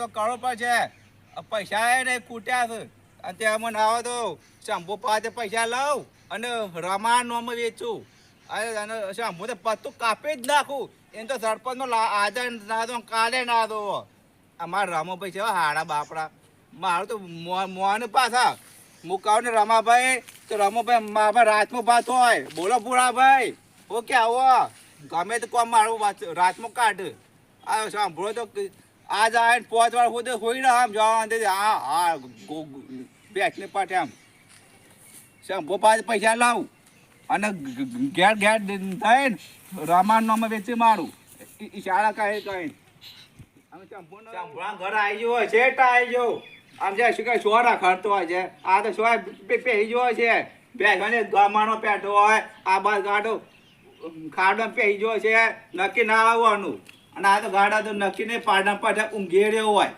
તો કરવો પણ છે પૈસા એ ને કૂટ્યા છે. અને ત્યાં મને આવો તો શંભુ પાસે પૈસા લઉં અને રમા નોમ વેચું. અને શંભુ તો પત્તું કાપી જ નાખું. એમ તો સરપંચનો આજે ના દો કાલે ના દો. અમારા રમો ભાઈ છે હાડા બાપડા. મારું તો મોન પાછા. મુકાવ ને રમાભાઈ તો રમોભાઈ મારા રાતમાં ભાત હોય. બોલો ભૂરાભાઈ ઓકે આવો. ગમે તો કોમ મારું રાતમાં કાઢ. આ સાંભળો તો આજ આવીને પાંચ વાર સુધી હોઈ રહ્યા આમ જવા દે હા હા બેસને પાઠે આમ. શંભો પાસે પૈસા લાવું. અને ઘેર ઘેર થાય ને રમાન નામે વેચી મારું. શાળા કહે કહે ઘર આવી છે ટા આવી ગયો. આમ જે શું કે સોરા ખરતો હોય છે. આ તો સોય પહેરી ગયો છે. બેસવાને ગમાનો પેટો હોય. આ બાદ ગાડો, ખાડો પહેરી છે. નક્કી ના આવવાનું. અને આ તો ગાડા તો નક્કીને પાડા પાડા ઊંઘે રહ્યો હોય.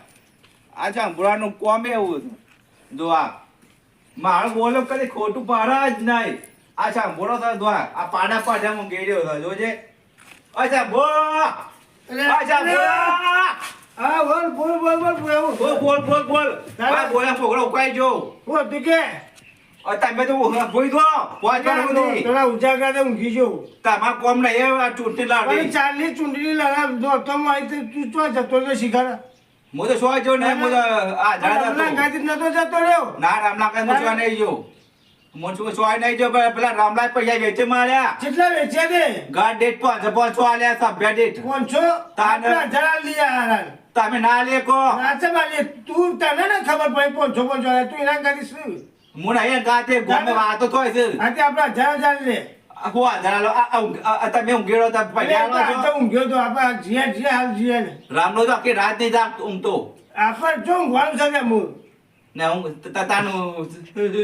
આ સાંભળવાનું કોમ એવું છે. જો આ મારું બોલો કદી ખોટું પાડા જ નહીં. આ સાંભળો તો જો આ પાડા પાડા ઊંઘે રહ્યો છે જોજે અચ્છા બો અચ્છા બો હા બોલ બોલ બોલ બોલ બોલ. બોલ બોલ બોલ બોલ. બોલ બોલ બોલ ઉકાઈ બોલ બોલ તું કે અ તમે તો ભોઈ દો પહોંચવાનું બધી? થોડા ઉજાગરા તો ઊંઘી જવું તમારા કોમ નહીં એ ચૂંટણી લાવી ચાલી ચૂંટણી લડા નહોતો મારી તો તું ચો જતો ને શિખર? હું તો સોય જો ને હું તો આ હતો. ગાડી નતો જતો રહ્યો? ના રામલા કઈ હું સોય નહીં જો હું શું સોય નહીં જો પેલા રામલા પૈસા વેચે માર્યા. કેટલા વેચ્યા ને ગાડ ડેટ પાંચસો પાંચસો આલ્યા સભ્ય ડેટ પાંચસો? તાને. હજાર લીયા તમે ના લે કો. નાચે મારી તું તને ને ખબર પડી પાંચસો પાંચસો. તું એના ગાડી શું? મું અહીંયા ગાતે છે આજે આપણા જરા જરા લે આખો આ તમે ઊંઘેડો તા પૈસા લો તો તો આપા જીયા જીયા હાલ જીયા રામનો તો આખી રાત નહીં જાગતો ઊંઘતો આપણ જો ઊંઘવાનું છે મું ને હું તાતાનું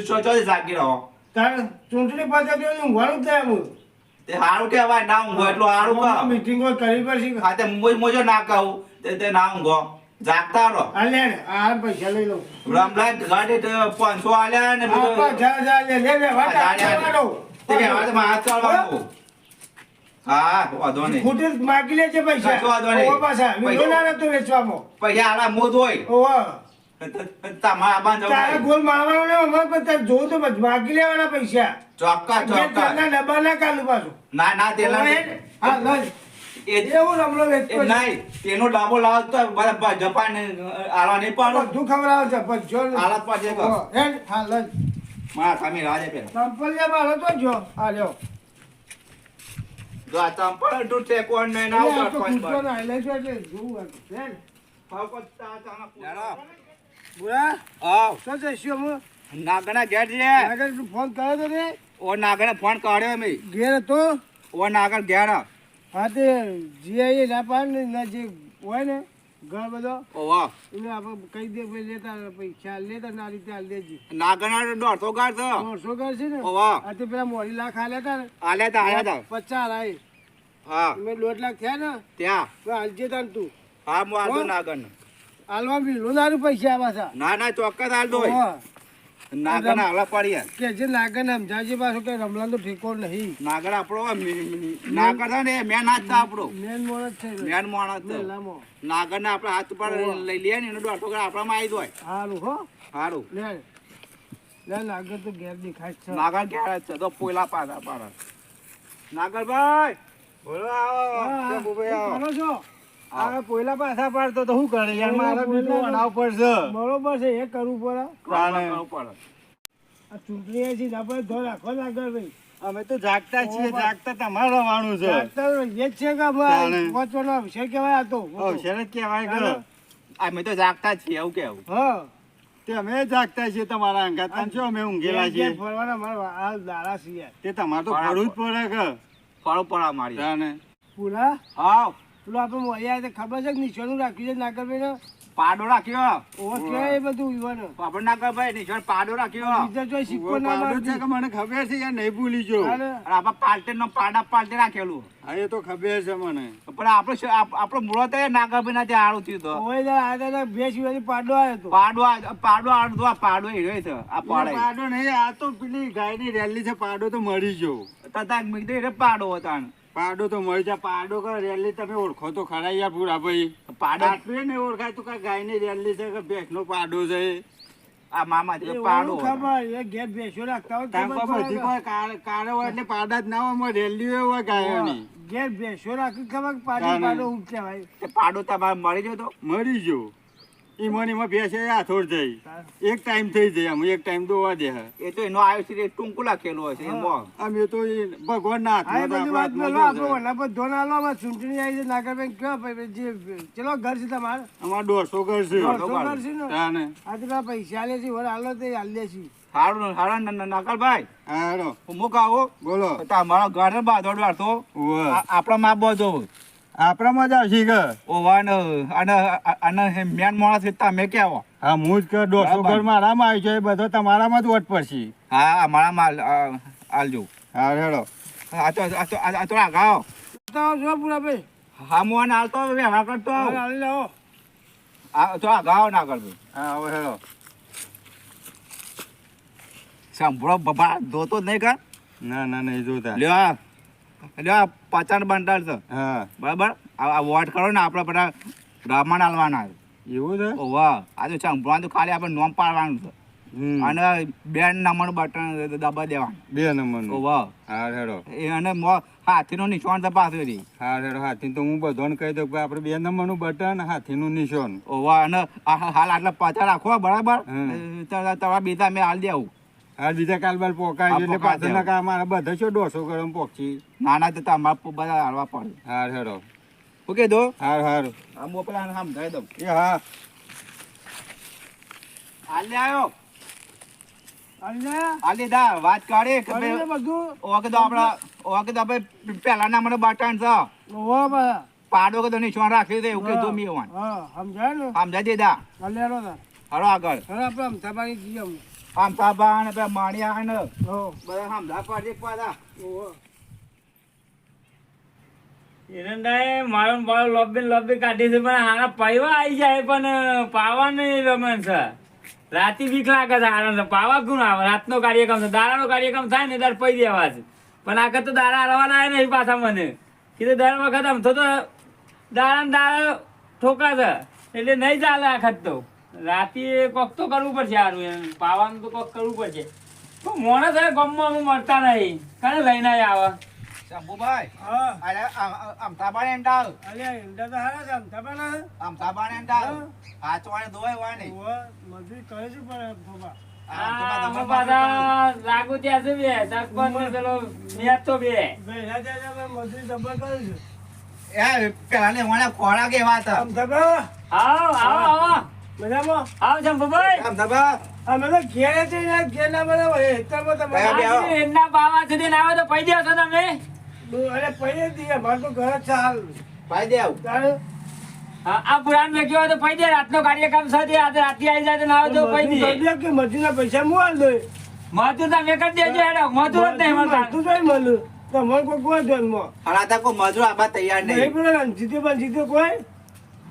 સોચો જાગી રહ્યો તાર ચૂંટણી પાસે જો ઊંઘવાનું થાય તે હારું કહેવાય ના ઊંઘો એટલું હારું કા કરી પછી હા તે મોજો ના કહું તે ના ઊંઘો જાગતા રહો. આ આ પૈસા લઈ લઉં. રામલાલ ગાડી તો પાંચસો આલ્યા ને આપણા બધું. હજાર હજાર લે લે લે વાત આ જાડે કરવાનો. તે કે હવે તો હાથ હા વાંધો નહીં. ખોટી માગી લે છે પૈસા. વાંધો નહીં. પાછા ના નતો વેચવામાં. પૈસા આલા મોજ હોય. બાન તારે ગોલ મારવાનો ને અમારે તારે તો માગી લેવાના પૈસા. ચોક્કસ તેલના ચોક્કસ. ડબ્બા ના કાલું પાછું. ના ના તેલા હા લઈ. એ એવું રમલો વેચતો નહીં તેનો ડાબો લાવતો જપાન આલા નહીં પાડો. બધું ખવડાવે છે પણ જો આલા પાછે હેડ, હા લઈ. મારા સામે રાજે પેલા. સંપલિયા મારો તો જો આ લ્યો. જો આ ચંપલ તું છે કોણ નહીં ના આવતો તો ના લે છે એટલે જોવું આ. હેડ. હેડો. બુરા? આવ. શું છે શું નાગણા ઘેર છે. તું ફોન કર્યો તો ને ઓ નાગણે ફોન કાઢ્યો મેં ઘેર હતો? ઓ નાગણ ઘેર. હા તે જીઆઈ ના પાડ ને જે હોય ને ઘર બધો. વાહ. એને આપણે કહી દે ભાઈ લેતા પૈસા લેતા ના રીતે હાલ દેજી નાગણા દોઢસો ગાર છે દોઢસો ગાર છે ને? વાહ. આ તે પેલા મોડી લાખ હાલ્યા હતા ને. આલ્યા તા આલ્યા તા. પચાસ આય. હા. મેં દોઢ લાખ થયા ને ત્યાં. તો હાલજે તાન તું. હા હું આલતો ના ગણ હાલવા બી નારું પૈસા આ પાછા. ના ના ચોક્કસ હાલ દો. નાગણ આલા પાડી કે જે નાગણ સમજાવજે પાછું કે રમલાન તો ઠેકો નહીં. નાગણ આપણો નાગણ છે ને મેં નાચતા આપણો. મેન મોણ છે મેન માણસ છે નાગણ ને આપણે હાથ પર લઈ લઈએ ને એનો દોઢસો ગાર આપણામાં આવી જાય સારું હો. સારું લે. લે નાગર તો ઘેર દેખાય છે. નાગણ ઘેર છે તો પોયલા પાડા પાડા નાગરભાઈ બોલો આવો. કરો છો? આ પોયલા પાછા પાડતો તો શું કરે? યાર મારે પોયલા પેલું પડશે બરોબર છે એ કરવું પડે. કરવું પડે. આ ચૂંટણી છે આપણે ધો રાખો નાગર ભાઈ. અમે તો જાગતા છીએ જાગતા તમારે છે. ડાક્ટર એ જ છે કે તાણે. પહોંચવાનો વિષય કહેવાય આ તો. કહેવાય અમે જાગતા જ છીએ એવું કેવું હા. તે અમે જાગતા છીએ તમારા અંગાત. તમે છો અમે ઊંઘેલા છીએ. ફરવાના મારા દાડા છીએ. તે તમારે તો ફળું ફરવું જ પડે કે. ફળો પડા મારી પૂરા હા. પેલું આપણે મોયા તો ખબર છે કે નિશાનું રાખ્યું છે નાગરભાઈ ને પાડો રાખ્યો. ઓવર એ બધું યુવાન આપણે નાગરભાઈ નિશાળ પાડો રાખ્યો. બીજા જો સિક્કો ના પાડો છે કે મને ખબર છે યાર નહીં ભૂલી જો. અને પાલટે નો પાડા પાલટે રાખેલું. હા એ તો ખબર છે મને. પણ આપણે આપ- આપણો મૂળો તો એ નાગરભાઈ ના ત્યાં આળું થયું તો. ઓય દા આ દાદા બે સિવાયની પાડો આવ્યો તો. પાડો પાડો આડો આ પાડો હીરો છે આ પાડો. પાડે નહીં આ તો પેલી ગાયની રેલી છે પાડો તો મળી ગયો તથા મીધે રે પાડો હતા પાડો તો મળી જાય. પાડો કે રેલી તમે ઓળખો તો ખરા યાર પૂરા ભાઈ. પાડો. આટલું ને ઓળખાય તો કાંઈ ગાયની રેલી છે કે ભેંસનો પાડો છે? આ મામા એ પાડો ખબર એ ઘેર ભેંસો રાખતા હોય તાંકો બધી કોઈ કાળો હોય એટલે પાડા જ ના હોય એમાં રેલી હોય ગાયોની. ઘેર ભેંસો રાખી ખબર પાડો પાડી કહેવાય. તે પાડો તમારે મળી ગયો તો? મરી ગયો. ઈમોન બેસે ભેંસે હાથોડ થઈ એક ટાઈમ થઈ જાય આમ એક ટાઈમ દોવા દે હે. એ તો એનો આવ્યો છે ટૂંકું લખેલું હશે એ તો ભગવાન ના હાથ ચૂંટણી આવી છે નાગરબેન કયો ભાઈ જે ચલો ઘર છે તમારે? અમારે દોઢસો ઘર છે. દોઢસો ઘર છે ને? તાને. આ પૈસા લે છે વર હાલો તે આલે છે સારું સારું નકલભાઈ હા હેડો. હું મુક આવું બોલો. તા તમારો ઘર બાંધો. આપણો માં બધો આપણામાં જ આવશે કે? ઓવાન અને અને મેન માણસ છે તમે કેવો હા હું જ કે દોઢસો. ઘર મારામાં આવી છે એ બધો તમારામાં જ વટ પડશે. હા અમારામાં આલજો હા હેડો. આ તો આ તો આ તો તો જો પૂરા ભાઈ. હા મોન હાલતો વ્યવહાર કરતો આલી લો આ તો આગાઓ ના કરતો હા હવે હેડો. સાંભળો બાબા ધોતો જ નહીં કા? ના ના નહીં જોતા. લ્યો લ્યો પચાસ બંડલ છે. હા. બરાબર? આ વોટ કરો ને આપણે બધા બ્રાહ્મણ હાલવાના એવું છે? ઓવા આ તો સાંભળવાનું તો ખાલી આપણે નોમ પાડવાનું છે. અને બે નંબરનું બટન દબા દેવાનું. બે નંબરનું. ઓવા હા હેડો. એ અને હાથીનું નિશાન તપાસ્યું હતી. હા હેડો હાથી તો હું બધોને કહી દઉં કે આપણે બે નંબરનું બટન હાથીનું નિશાન. ઓવા અને હાલ આટલા પચાસ રાખો બરાબર. તમારા બીજા મેં હાલ દેવું. હા બીજા કાલ બાર પોકાય હા, છે એટલે પાછળના કામ મારા બધા છો દોઢસો ગરમ પોકચી નાના તો તમારે બધા હાલવા પડે. હા હેરો ઓકે દો? હાર હાર. આ મોકલા સમજાવી દઉં. એ હા. આલે આવ્યો આલે દા વાત કે કરી બધું. ઓકે તો આપણા ઓકે તો આપણે પહેલા મને બટન છે. ઓ બા. પાડો કે તો નિશાન રાખી દે એવું કીધું મેં હા સમજાય ને? સમજાય દે દા. આલે આલો દા. હરો આગળ. હરો આપણે અમથાબાની જઈએ અમે આમ સાબા ને પેલા માણિયા ને બધા સમજા પડે પાછા. એરંડાએ મારો મારો લોબી લોબી કાઢી છે પણ હારા પૈવા આવી જાય પણ પાવા નહીં રમણ છે રાતે બીક લાગે છે હારા પાવા કોણ આવે? રાતનો કાર્યક્રમ છે. દારાનો કાર્યક્રમ થાય ને ત્યારે પૈ દેવા છે. પણ આખર તો દારા રવાના આવે નહીં પાછા મને. કીધું દર વખત આમ તો દારા ને દાડા ઠોકા છે. એટલે નહીં ચાલે આખત તો. રાતે કોક તો કરવું પડશે સારું એમ. પાવાનું તો કોક કરવું પડશે. પણ મોણસ હવે ગમમાં હું મળતા નહીં. કને લઈને આવે. શંભુભાઈ હા. અરે આમ સાબા ને ડાલ અલ્યા ઈંડા તો હારા છે અમથાબાના આમ સાબા ને ડાલ ધોવાય ઓહો મજૂરી કરે છે પણ અમે લાગુ ત્યાં છે બે. સરપંચ પેલો નિયત તો બે. થયા મજૂરી જબર કરે છે. પેલા ને મને ખોરાક એવા હતા. આવો આવો આવો. મજામાં? આવો આમ અમે તો ઘેર હતી ને ઘેર ના બનાવો હેતરમાં તમે કયા બે આવો? આજે એમના બાવા સુધી ના આવે તો પૈ દેશો તમે. અરે મારે તો ઘર છે હાલ. ભાઈ દેવ આ પુરાણ મેં કહેવાય તો પૈ દે રાતનો કાર્યક્રમ સાથે આજે રાતે આવી જાય તો ના આવે તો પૈ દે. દે કે મજૂરીના પૈસા હું હાલ દઉં? મજૂર તમે કરી દેજો હેડો મજૂર જ નહીં મળતા. તું કઈ મળું. તો મને કોઈ કોઈ જન્મ હરાતા કોઈ મજૂર આવા તૈયાર નહીં. જીતે પણ જીતે કોઈ?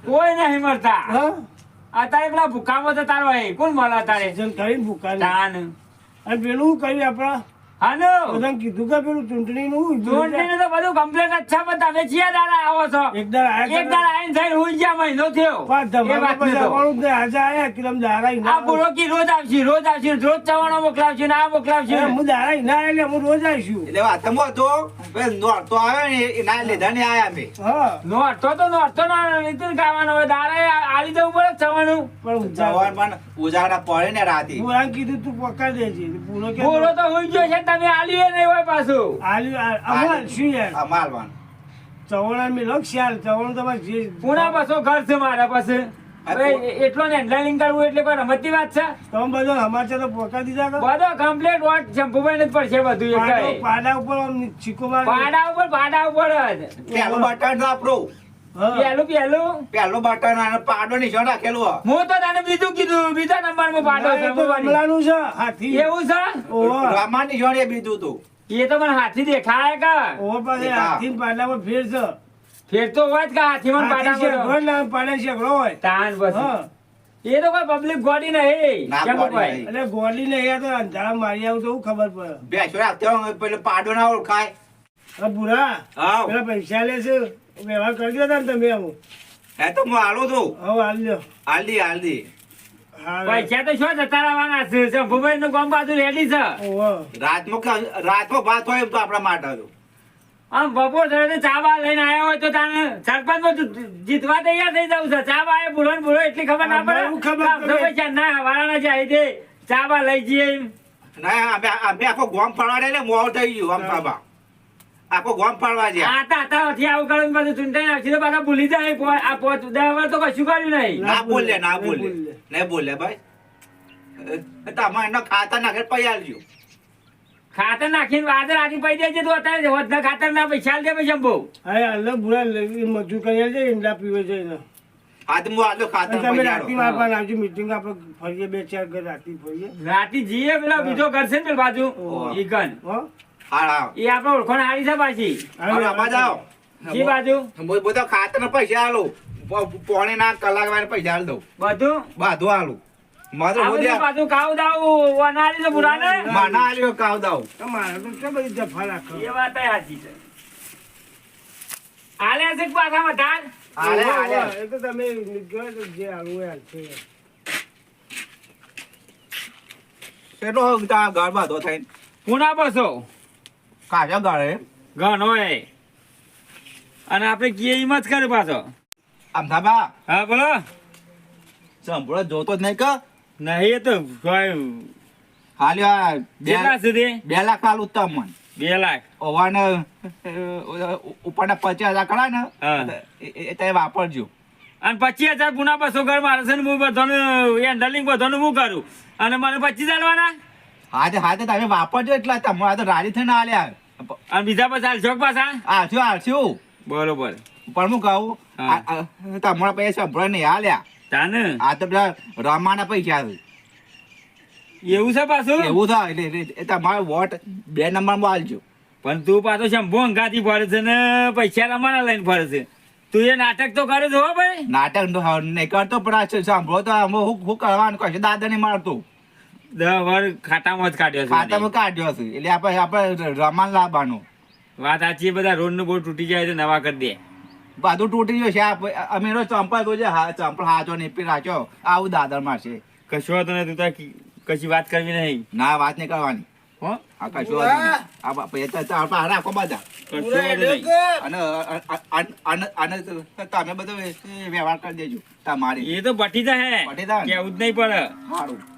કોઈ નહીં મળતા. હા? અત્યારે પેલા ભૂખામાં તો તારો કોણ મળે તારે? જન કરીને ભૂકા તાન. અને પેલું કર્યું આપણા? હાલો બધા કીધું કે પેલું ચૂંટણીનું ચૂંટણી તો બધું કમ્પ્લેટ જ છે પણ તમે છીએ દાડા આવો છો એક દાડા આવીને થઈ હુઈ ગયા મહિનો થયો. પાંચ એ વાત ને તો. આવવાનું આજે આયા કે તમે દારા ના આ પૂરો કી રોજ આવશે રોજ આવશે રોજ ચવાણો મોકલાવશે ને આ મોકલાવશે. હું દારા ના એટલે હું રોજ આવીશું. એટલે વાત તમે હતો નોર નોરતો આવે ને એના લીધા ને આયા મે હા. નોરતો તો નોર તો ના જ ગાવાનો હવે દાડે આલી દેવું પડે ચવાણું. પણ જવાન પણ ઉજાડા પડે ને રાતી. હું આમ કીધું તું પકડ દેજે. પૂરો કે પૂરો તો હોઈ ગયો છે તમે આલ્યું નહીં હોય પાછું. આલ્યું અમાર શું યાર? આ માલવાન ચવણા મેં લખ ચવણ તમારે જે પૂના પાછો ઘર છે મારા પાસે. હવે એટલો ને હેન્ડલિંગ કરવું એટલે કોઈ રમતની વાત છે? તમે બધા સમાચાર તો પકડી દીધા કે બધો કમ્પ્લીટ વોટ શંભુભાઈ ને જ પડશે બધું એ પાડા ઉપર આમ પાડા ઉપર પાડા ઉપર જ. પેલું બટન હા. પેલું પેલું. પેલું બટન અને પાડો નિશાન રાખેલું હું? તો તને બીજું કીધું બીજા નંબરમાં પાડો ના, એ તો છે હાથી. એવું છે? ઓહો. નિશાન એ બીજું હતું એ તો મને હાથી દેખાય કે? ઓહો પાસે હાથી ને ફેર છે. ફેર તો હોય જ કે હાથી માં હાથી પાડા શેકડો ને પાડા શેકડો હોય. તાન પછી. એ તો કોઈ પબ્લિક ગોડી નહીં. ગોડી નહીં. તો અંધારા મારી આવું તો ખબર પડે. બેસો હોય, પેલો પાડો ના ઓળખાય. હા પેલા પૈસા લે છે. વ્યવહાર કરી દો ને તમે આવું. એ તો હું આલો તો હવે હાલ લ્યો. હાલદી હાલદી હા પૈસા તો શું જતા રહેવાના છે? શંભુભાઈ નું પાછું રેડી છે. રાતમાં રાતમાં ભાત હોય તો આપણા માટે હતું. આમ બપોર થયો લઈને આવ્યા હોય તો તાને સરપંચ જીતવા તૈયાર થઈ જવું છે. ચા બા એ ને બુઢો એટલી ખબર ના પડે? ખબર પૈસા ના વાળાના જાય તે ચા બા લઈ જઈએ ના અમે અમે આખો ગોમ ફરવા મોડું થઈ ગયું આમ બાબા આખો ગોમ ફરવા ગયા આતા આતા થી આવું કરે ને પાછું ચૂંટાઈ નાખશે તો પાછા ભૂલી જાય. પો- આ પોત દસ તો કશું કર્યું નહીં. ના બોલે ના ના બોલે. નહીં બોલે ભાઈ. અ, તમે એનો ખાતા નાખે પૈ આલજો. ખાતર નાખીને આજે રાતી પૈ દેજે તો અત્યારે વધના ખાતર ના પૈસા આલ દે પછી શંભુ હા હાલ બુરા મજૂર કરી છે ઈંડા પીવે છે એના. આલો ખાતર તમે રાતી આવજો મીટિંગ આપણે ફરીએ બે ચાર ઘર રાતી ફરીએ. રાતી જીએ પેલા બીજો ઘર છે ને પેલા બાજુ? ઓહો. ઈ ગન હા હો હા? એ આપણે ઓળખોને હારી છે પાછી. આમાં જાઓ. જી બાજુ? બધા ખાતર પૈસા આલો. પોણે ના કલાક વાળા પૈસા આલ દઉં. બધું? બાધું આલું. મારે આ પાછું કાવ દાવ વનારી તો બુરાને માના આલ્યો કાવ દઉં તમારે તો કે બધી જફા રાખો? એ વાત સાચી છે. આલે છે પાછા વધાર? આલે આલે. એ તો તમે જે આવું. કેટલો ઘર બાધો થઈને? પુના બસો કાચા ગળે. ગણ હોય. અને આપણે કીએ એમ જ કરે પાછો. આમ થાબા હા બોલો. સંભળો જોતો જ નહીં કે? નહીં એ તો કોઈ હાલ્યો બે સુધી? બે લાખ હાલ ઉત્તમ મન. બે લાખ. ઓવાને ઉપરના પચાસ હજાર કરા ને. એ- એ વાપરજો. અને પચીસ હજાર પુના બસો ઘર મારે છે ને હું બધાનું હેન્ડલિંગ બધાનું હું કરું? અને મને પચીસ આલવાના હાથે હાથે તમે વાપરજો એટલા તમે આ તો રાજી થઈને આલ્યા અને બીજા પછી હાલશો પાછા? આલશું આલશું? બરોબર. પણ હું કહું હા. તમારા પૈસા સંભળો નહીં આલ્યા. તાને? આ તો પેલા રમાના પૈસા આવે એવું છે પાછું? એવું થાય એટલે- તમારે વોટ બે નંબરમાં આલજો. પણ તું પાછો શંભુ અંગાથી ફરે છે ને પૈસા રમાના લઈને ફરે છે. તું એ નાટક તો કરે છે હો ભાઈ. નાટક નહીં કરતો પણ આ સાંભળો તો હું હું કરવાનું કશું દાદા નહીં મારતું. દસ વાર ખાતામાં જ કાઢ્યો છે ખાતામાં કાઢ્યો છે. એટલે આપણે આપણે રમાન લાવવાનું. વાત સાચી બધા રોડનું બોર્ડ તૂટી જાય તો નવા કરી દે. બધું તૂટી ગયું છે. અમે એનો ચંપલ તો છે ચંપલ હાચો નહીં પી રાખ્યો આવું દાદર મારશે. કશું હતો ને તું તાર કશી વાત કરવી નહીં. ના વાત નહીં કરવાની. હો? આ કશું આ પૈસા તો આપણે રાખો બધા. અને તમે બધો વ્યવહાર કરી દેજો. તમારી. એ તો બટી જાય કેવું જ નહીં પડે. સારું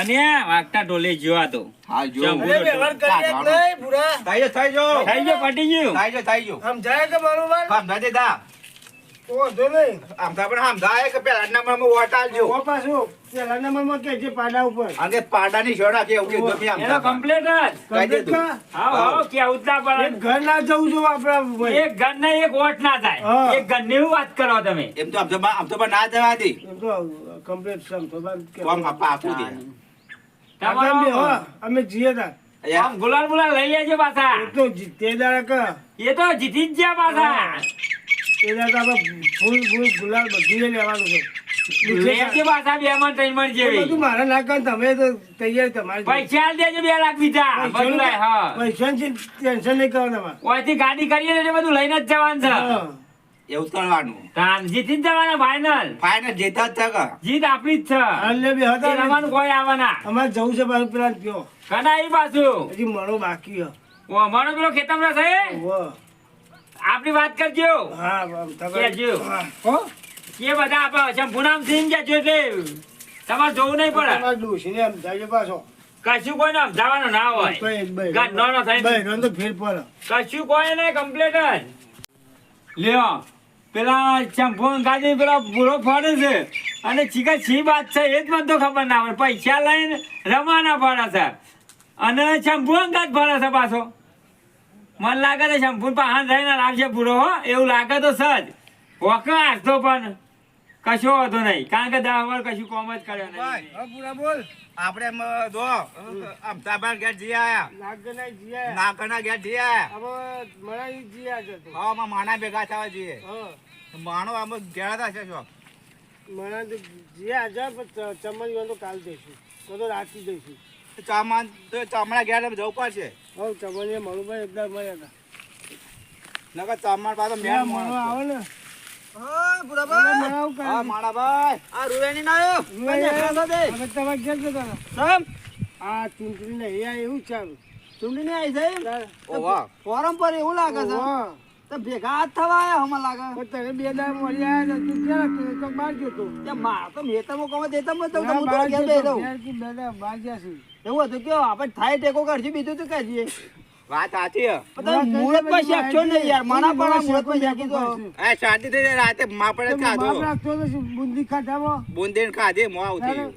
અને વાગતા ઢોલે જોવા તો હા જો. વ્યવહાર જ નહીં, ભૂરા. થઈ જો થઈ જો પટી ગયું. જો થઈ જો સમજાય કે બરોબર નહીં. આમ તો સમજાય કે પેલા નંબરમાં વોટ આલજો. ઓ પાછું પેલા નંબરમાં કે છે પાડા ઉપર. અને પાડાની શોડા કે એવું કીધું મેં એનો સમજાવવા. જ. કહી હા જ ઘર ના જવું છું આપડા એક ઘર ને એક વોટ ના થાય. એક ઘરની વાત કરો તમે. એમ તો આમ તો આમ તો ના જવા દે. એમ તો સમજો બાર કે- કોમ આમ આપું દે તમારો એમ બી, હો, અમે જીએ તા. આમ ગુલાલ ગુલાલ લઈ લેજો પાછા. એ તો જીતે દાડા કા. એ તો જીતી જ ગયા પાછા. એ દાડા તો આપણે ફૂલ ફૂલ ગુલાલ બધું લેવાનું છે. લેજે પાછા બે મણ ત્રણ મણ જેવી. બધું મારા નાખવા તમે તો તૈયાર તમારે પૈસા આલ દેજો બે લાખ બીજા બધું લાય, હા. પૈસાની ટેન્શન નહીં કરો તમારે ઓયથી ગાડી કરીએ એટલે બધું લઈને જ જવાનું છે. એવું કરવાનું તાન જીતી જવાના ફાઈનલ ફાઇનલ જીતા જ છે કે? જીત આપણી જ છે. અલ્લે બે હતા રમવાનું કોઈ આવવાના. અમારે જવું છે પાછું પેલા કયો કના એ પાછું? હજી મળો બાકી. ઓ અમારો પેલો ખેતરમાં છે ઓ. આપણી વાત કરજો. હા તમારે- કહેજો. હા. હો? કે બધા આપણે શંભુનામ સિંહ ગયા છો એટલે તમારે જોવું નહીં પડે. તમારે ડોશીને આમ જાય પાછો. કશું કોઈને સમજાવવાનું ના હોય. ગાંઠ નાનો થાય. ભાઈ, રન તો ફેર પડે. કશું કોઈ નહીં કમ્પ્લીટ જ. લ્યો. પેલા ચંપુ ગાડી પેલા પૂરો ફરે છે અને ચીકા છી વાત છે એ જ મને તો ખબર ના પડે પૈસા લઈને રમાના ફરે છે. અને શંભુ અંગાત ફરે છે પાછો. મને લાગે છે શંભુ પહાણ થઈને લાવશે પૂરો હો. એવું લાગે તો સજ વખત હારતો પણ કશો હતો નહીં. કારણ કે દસ વાર કશું કોમ જ કર્યો. નહીં. પૂરા બોલ. આપણે જો અમદાવાદ ઘેર જઈ આયા. નાગના ઘેર જઈ આયા. હવે મને ઈ જીયા હા માં માણા ભેગા થવા જઈએ. હા. માણો આમ ગેળા હતા છે મને જે આજે છે, પણ ચ- ચમન ગયો તો કાલ દઈશું. તો તો રાતથી દઈશું. ચામા તો ચામડા ગેળા જવું પડશે? હવે ચમન મળું ભાઈ એકદમ મળ્યા હતા. નકર તમાર પાસે મળો મળવા આવે ને. ચૂંટણી ને એવું ચાલુ. ચૂંટણી આવી? વાહ. ફોરમ પર એવું લાગે છે. તો ભેગા થવા આયા હમણાં લાગે. પણ તને બે દાડા મળી આવ્યા તું ક્યાં તો બહાર ગયો તો. તે માર તો મેતરમાં કોમે દેતરમાં તો હું તો બહાર ઘેર ગયો બેહી તો. રહું. ઘેરથી બે દાડા બહાર ગયા છું. એવું હતું કયો આપણે થાય ટેકો કરજી બીજું તો કહીએ વાત સાચી. પણ તમે મુહૂર્ત પર શાકશો નહીં યાર. મારા પણ મુહૂર્ત પર શાકી દો. એ શાંતિ થઈ રાતે માપડે તો ખાધો. રાખતો તો બુંદી ખાધા બુંદી ખાધે મો આવું થયું.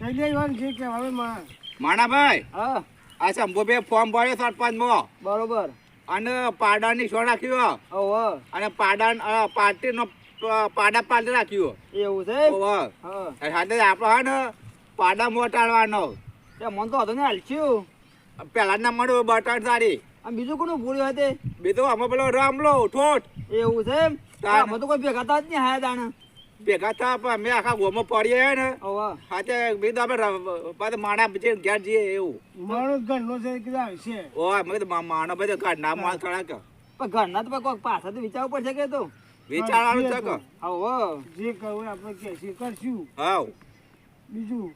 કહી દેવાનું છે? કે હવે માં માણાભાઈ હા. આ શંભુભાઈ ફોર્મ ભર્યો સરપંચમાં. બરોબર. અને પાડાની શો રાખ્યો ઓહો. અને પાડા પાર્ટીનો પાડા પાડી રાખ્યો એવું છે? ઓહો. સાથે આપણો હે ને પાડા મોટાડવાનો. મન તો હતો ને હાલચ્યું પેલા ના મળ્યું બટન સારી. અને બીજું કોનું ભૂલ્યું હતું તે? બીજું અમે પેલો રામલો ઠોઠ. એવું છે. આમાં તો કોઈ ભેગા થતા જ નહીં હાયા દાણા ભેગા થા પણ અમે આખા ગોમાં પડીએ ને. ઓહો સાથે બીજું આપણે ર- માણા પછી ઘેર જઈએ એવું. માણસ ઘરનો છે કીધું આવશે ઓય મેં તો મા- માણો બધો કાઢ ના માણસ કણા કે. પણ ઘરના તો કોઈ પાછા તો વિચારવું પડશે કે તો? વિચારવાનું છે કે? ઓહો જે કરવું આપણે કહેશું કરશું. હાવ બીજું?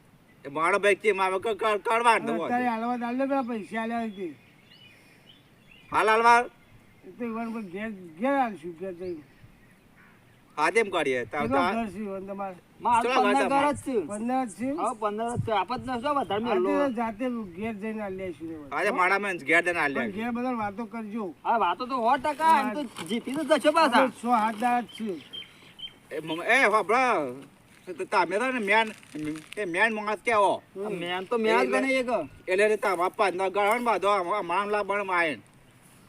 એ માણો ભાઈ કે મારે કરવા દો તારે હાલવા દાલ પેલા પૈસા આલ્યા હતી હાલ હાલવા. તો ઘેર ઘેર આલશું ઘેર જઈને. હાથ એમ કરીએ તો- કેટલો તો- ઘર છે ઈવન તમારે મારું ચલો, પંદર ગાતા ઘર જ છે. પંદર જ છે? હા પંદર જ છે. આપત ન શું વધારે મેલો આજે જાતે ઘેર જઈને આલ્યાશું ને આજે માણા મેં ઘેર દઈને હાલ પણ ઘેર બધા વાતો કરજો. હા વાતો તો સો ટકા જીતી તો જશો પાછા. સો હાથ જ છે. એ મમ- એ હોભળો. તો તમે તો મેન એ મેન માણસ કેવો મેન તો મેં જ ગણે એક. એટલે તમારા પંદર ગણ બાંધો હમણાં લાવવાનું